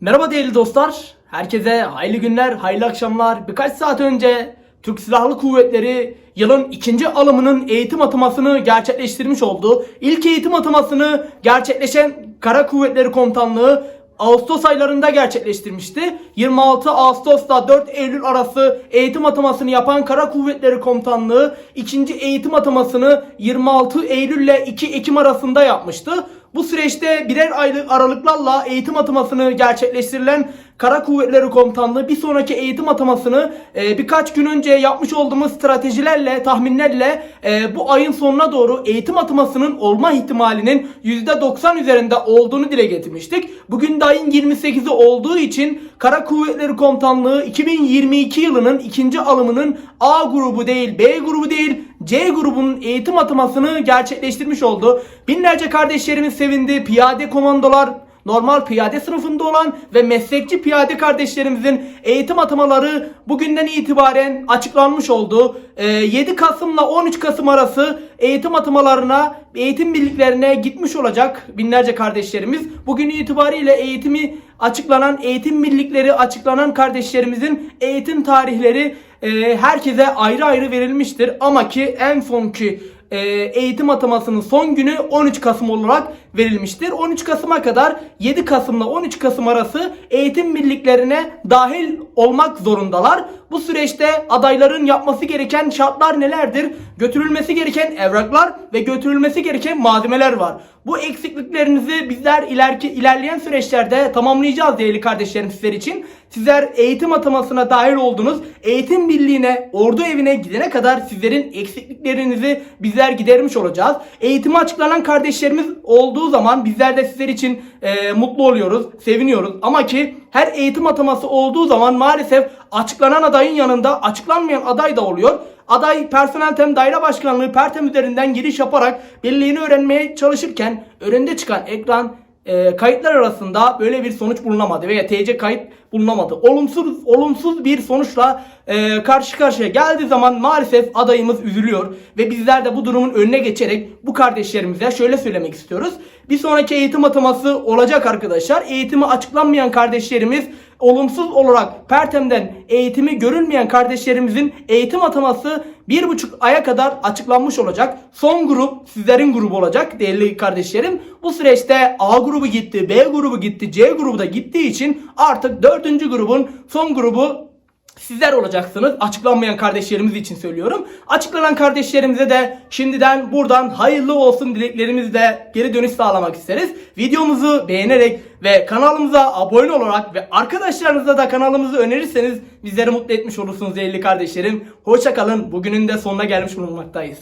Merhaba değerli dostlar. Herkese hayırlı günler, hayırlı akşamlar. Birkaç saat önce Türk Silahlı Kuvvetleri yılın ikinci alımının eğitim atamasını gerçekleştirmiş oldu. İlk eğitim atamasını gerçekleşen Kara Kuvvetleri Komutanlığı Ağustos aylarında gerçekleştirmişti. 26 Ağustos'ta 4 Eylül arası eğitim atamasını yapan Kara Kuvvetleri Komutanlığı ikinci eğitim atamasını 26 Eylül ile 2 Ekim arasında yapmıştı. Bu süreçte birer aylık aralıklarla eğitim atamasını gerçekleştirilen Kara Kuvvetleri Komutanlığı bir sonraki eğitim atamasını e, birkaç gün önce yapmış olduğumuz stratejilerle, tahminlerle e, bu ayın sonuna doğru eğitim atamasının olma ihtimalinin %90 üzerinde olduğunu dile getirmiştik. Bugün de ayın 28'i olduğu için Kara Kuvvetleri Komutanlığı 2022 yılının ikinci alımının A grubu değil, B grubu değil, C grubunun eğitim atamasını gerçekleştirmiş oldu. Binlerce kardeşlerimiz sevindi. Piyade komandolar, normal piyade sınıfında olan ve meslekçi piyade kardeşlerimizin eğitim atamaları bugünden itibaren açıklanmış oldu. Ee, 7 Kasım'la 13 Kasım arası eğitim atamalarına, eğitim birliklerine gitmiş olacak binlerce kardeşlerimiz. Bugün itibariyle eğitimi açıklanan, eğitim birlikleri açıklanan kardeşlerimizin eğitim tarihleri e, herkese ayrı ayrı verilmiştir. Ama ki en sonki e, eğitim atamasının son günü 13 Kasım olarak verilmiştir. 13 Kasım'a kadar 7 Kasım'la 13 Kasım arası eğitim birliklerine dahil olmak zorundalar. Bu süreçte adayların yapması gereken şartlar nelerdir? Götürülmesi gereken evraklar ve götürülmesi gereken malzemeler var. Bu eksikliklerinizi bizler ileriki ilerleyen süreçlerde tamamlayacağız değerli kardeşlerim sizler için. Sizler eğitim atamasına dahil oldunuz. Eğitim birliğine, ordu evine gidene kadar sizlerin eksikliklerinizi bizler gidermiş olacağız. Eğitime açıklanan kardeşlerimiz olduğu zaman bizler de sizler için e, mutlu oluyoruz, seviniyoruz. Ama ki her eğitim ataması olduğu zaman maalesef açıklanan adayın yanında açıklanmayan aday da oluyor. Aday personel tem daire başkanlığı pertem üzerinden giriş yaparak birliğini öğrenmeye çalışırken önünde çıkan ekran e, kayıtlar arasında böyle bir sonuç bulunamadı veya TC kayıt bulunamadı. Olumsuz olumsuz bir sonuçla e, karşı karşıya geldiği zaman maalesef adayımız üzülüyor ve bizler de bu durumun önüne geçerek bu kardeşlerimize şöyle söylemek istiyoruz. Bir sonraki eğitim ataması olacak arkadaşlar. Eğitimi açıklanmayan kardeşlerimiz olumsuz olarak Pertem'den eğitimi görülmeyen kardeşlerimizin eğitim ataması bir buçuk aya kadar açıklanmış olacak. Son grup sizlerin grubu olacak değerli kardeşlerim. Bu süreçte A grubu gitti, B grubu gitti, C grubu da gittiği için artık dördüncü grubun son grubu Sizler olacaksınız. Açıklanmayan kardeşlerimiz için söylüyorum. Açıklanan kardeşlerimize de şimdiden buradan hayırlı olsun dileklerimizle geri dönüş sağlamak isteriz. Videomuzu beğenerek ve kanalımıza abone olarak ve arkadaşlarınıza da kanalımızı önerirseniz bizleri mutlu etmiş olursunuz değerli kardeşlerim. Hoşçakalın. Bugünün de sonuna gelmiş bulunmaktayız.